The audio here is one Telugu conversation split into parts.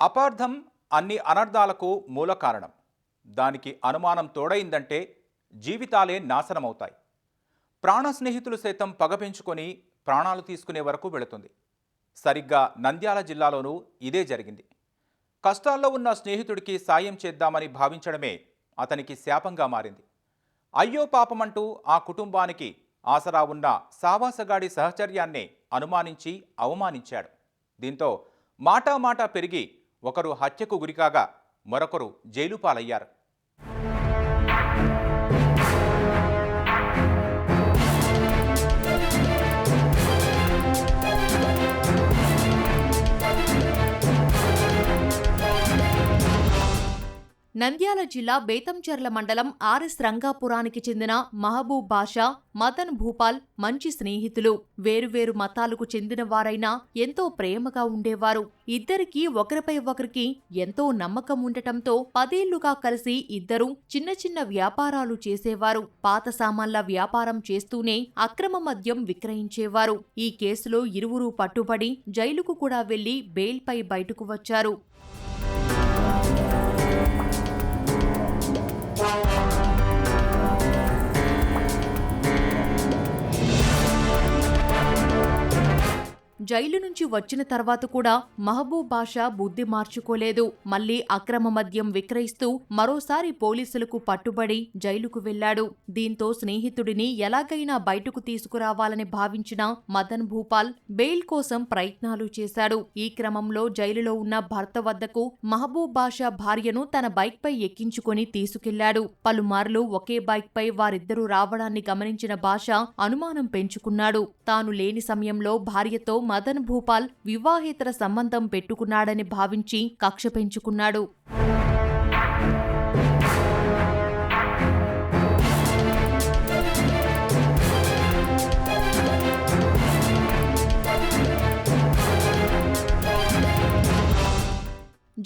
అపార్థం అన్ని అనర్థాలకు మూల కారణం. దానికి అనుమానం తోడైందంటే జీవితాలే నాశనమవుతాయి. ప్రాణ స్నేహితులు సైతం పగ పెంచుకొని ప్రాణాలు తీసుకునే వరకు వెళుతుంది. సరిగ్గా నంద్యాల జిల్లాలోనూ ఇదే జరిగింది. కష్టాల్లో ఉన్న స్నేహితుడికి సాయం చేద్దామని భావించడమే అతనికి శాపంగా మారింది. అయ్యో పాపమంటూ ఆ కుటుంబానికి ఆసరా ఉన్న సావాసగాడి సహచర్యాన్నే అనుమానించి అవమానించాడు. దీంతో మాటామాటా పెరిగి ఒకరు హత్యకు గురికాగా మరొకరు జైలు పాలయ్యారు నంద్యాల జిల్లా బేతంచెర్ల మండలం ఆర్ఎస్ రంగాపురానికి చెందిన మహబూబ్ బాషా మదన్ భూపాల్ మంచి స్నేహితులు. వేరువేరు మతాలకు చెందిన వారైనా ఎంతో ప్రేమగా ఉండేవారు. ఇద్దరికీ ఒకరిపై ఒకరికి ఎంతో నమ్మకం ఉండటంతో పదేళ్ళుగా కలిసి ఇద్దరూ చిన్న చిన్న వ్యాపారాలు చేసేవారు. పాత సామాన్ల వ్యాపారం చేస్తూనే అక్రమ మద్యం విక్రయించేవారు. ఈ కేసులో ఇరువురు పట్టుబడి జైలుకు కూడా వెళ్ళి బెయిల్పై బయటకు వచ్చారు. జైలు నుంచి వచ్చిన తర్వాత కూడా మహబూబ్ బాషా బుద్ధి మార్చుకోలేదు. మళ్ళీ అక్రమ మద్యం విక్రయిస్తూ మరోసారి పోలీసులకు పట్టుబడి జైలుకు వెళ్ళాడు దీంతో స్నేహితుడిని ఎలాగైనా బయటకు తీసుకురావాలని భావించిన మదన్ భూపాల్ బెయిల్ కోసం ప్రయత్నాలు చేశాడు. ఈ క్రమంలో జైలులో ఉన్న భర్త వద్దకు మహబూబ్ బాషా భార్యను తన బైక్పై ఎక్కించుకుని ఎక్కించుకొని తీసుకెళ్ళాడు. పలుమార్లు ఒకే బైక్ పై వారిద్దరూ రావడాన్ని గమనించిన బాషా అనుమానం పెంచుకున్నాడు. తాను లేని సమయంలో భార్యతో మదన్ భూపాల్ వివాహేతర సంబంధం పెట్టుకున్నాడని భావించి కక్ష పెంచుకున్నాడు.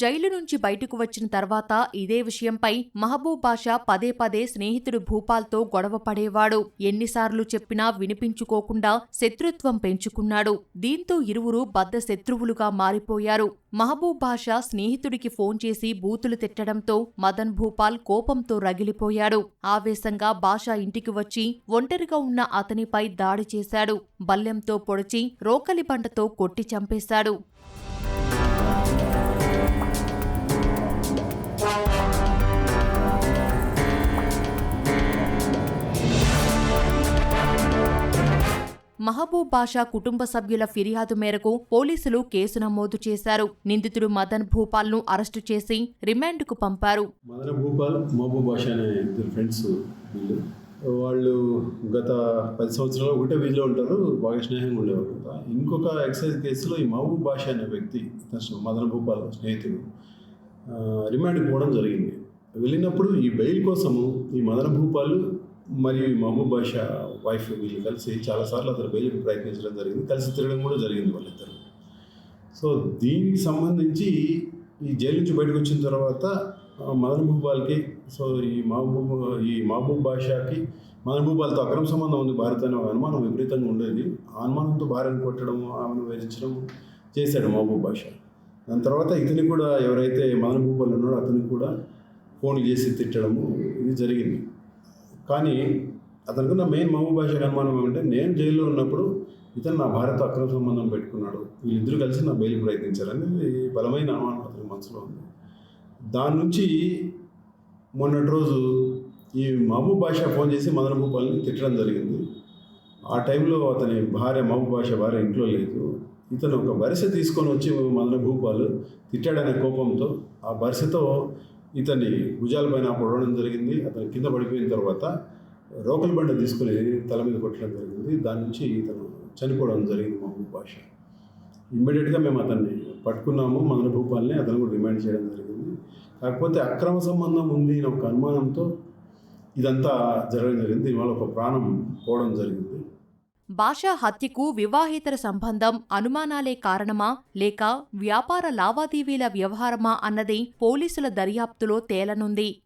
జైలు నుంచి బయటకు వచ్చిన తర్వాత ఇదే విషయంపై మహబూబ్ బాషా పదే పదే స్నేహితుడు భూపాల్తో గొడవ పడేవాడు. ఎన్నిసార్లు చెప్పినా వినిపించుకోకుండా శత్రుత్వం పెంచుకున్నాడు. దీంతో ఇరువురు బద్ద శత్రువులుగా మారిపోయారు. మహబూబ్ బాషా స్నేహితుడికి ఫోన్ చేసి బూతులు తిట్టడంతో మదన్ భూపాల్ కోపంతో రగిలిపోయాడు. ఆవేశంగా బాషా ఇంటికి వచ్చి ఒంటరిగా ఉన్న అతనిపై దాడి చేశాడు. బల్లెంతో పొడిచి రోకలి బండతో కొట్టి చంపేశాడు. మహబూబ్ బాషా కుటుంబ సభ్యుల ఫిర్యాదు మేరకు పోలీసులు కేసు నమోదు చేశారు. నిందితుడు మదన్ భూపాల్ను అరెస్టు చేసి రిమాండ్కు పంపారు. మదన్ భూపాల్ మహబూబ్ బాషా అనే ఇద్దరు ఫ్రెండ్స్ వాళ్ళు. గత పది సంవత్సరాలు ఒకటే వీధిలో ఉంటారు బాగా స్నేహంగా ఉండేవారు ఇంకొక ఎక్సైజ్ కేసులో ఈ మహబూబ్ బాషా అనే వ్యక్తి మదన భూపాల్ స్నేహితుడు రిమాండ్ రిమాండ్కి పోవడం జరిగింది. వెళ్ళినప్పుడు ఈ బెయిల్ కోసము ఈ మదన భూపాల్ మరియు మహబూబ్ బాషా వైఫ్ వీళ్ళు కలిసి చాలాసార్లు అతను బెయిల్కి ప్రయత్నించడం జరిగింది. కలిసి తిరగడం కూడా జరిగింది వాళ్ళిద్దరు. సో దీనికి సంబంధించి ఈ జైలు నుంచి బయటకు వచ్చిన తర్వాత మదన్ భూపాల్కి సో ఈ మహబూబ్ ఈ మహబూబ్ బాషాకి మదన్ భూపాల్తో అక్రమ సంబంధం ఉంది భారత్ అనే అనుమానం విపరీతంగా ఉండేది. ఆ అనుమానంతో భార్యను కొట్టడం ఆమెను వేధించడం చేశాడు మహబూబ్ బాషా. దాని తర్వాత ఇతని కూడా ఎవరైతే మదన్ భూపాల్ ఉన్నాడో అతనికి కూడా ఫోన్లు చేసి తిట్టడము ఇది జరిగింది. కానీ అతనికి మెయిన్ మహబూబ్ బాషాకి అనుమానం ఏమంటే నేను జైల్లో ఉన్నప్పుడు ఇతను నా భార్యతో అక్రమ సంబంధం పెట్టుకున్నాడు. వీళ్ళిద్దరూ కలిసి నా బెయిల్ ప్రయత్నించారని బలమైన అనుమానం అతని మనసులో ఉంది. దాని నుంచి మొన్నటి రోజు ఈ మహబూబ్ బాషా ఫోన్ చేసి మదన భూపాల్ని తిట్టడం జరిగింది. ఆ టైంలో అతని భార్య మహబూబ్ బాషా భార్య ఇంట్లో లేదు. ఇతను ఒక బరిసె తీసుకొని వచ్చి మదన భూపాలు తిట్టాడనే కోపంతో ఆ బరిసెతో ఇతన్ని భుజాలపైన పొడవడం జరిగింది. అతను కింద పడిపోయిన తర్వాత రోకల్ బండ తీసుకుని తల మీద కొట్టడం జరిగింది. దాని నుంచి ఇతను చనిపోవడం జరిగింది మహబూబ్ భాష. ఇమ్మీడియట్గా మేము అతన్ని పట్టుకున్నాము మదన భూపాల్ని అతను కూడా రిమాండ్ చేయడం జరిగింది. కాకపోతే అక్రమ సంబంధం ఉంది అనే ఒక అనుమానంతో ఇదంతా జరగడం జరిగింది. దీనివల్ల ఒక ప్రాణం పోవడం జరిగింది. భాషా హత్యకు వివాహేతర సంబంధం అనుమానాలే కారణమా లేక వ్యాపార లావాదేవీల వ్యవహారమా అన్నది పోలీసుల దర్యాప్తులో తేలనుంది.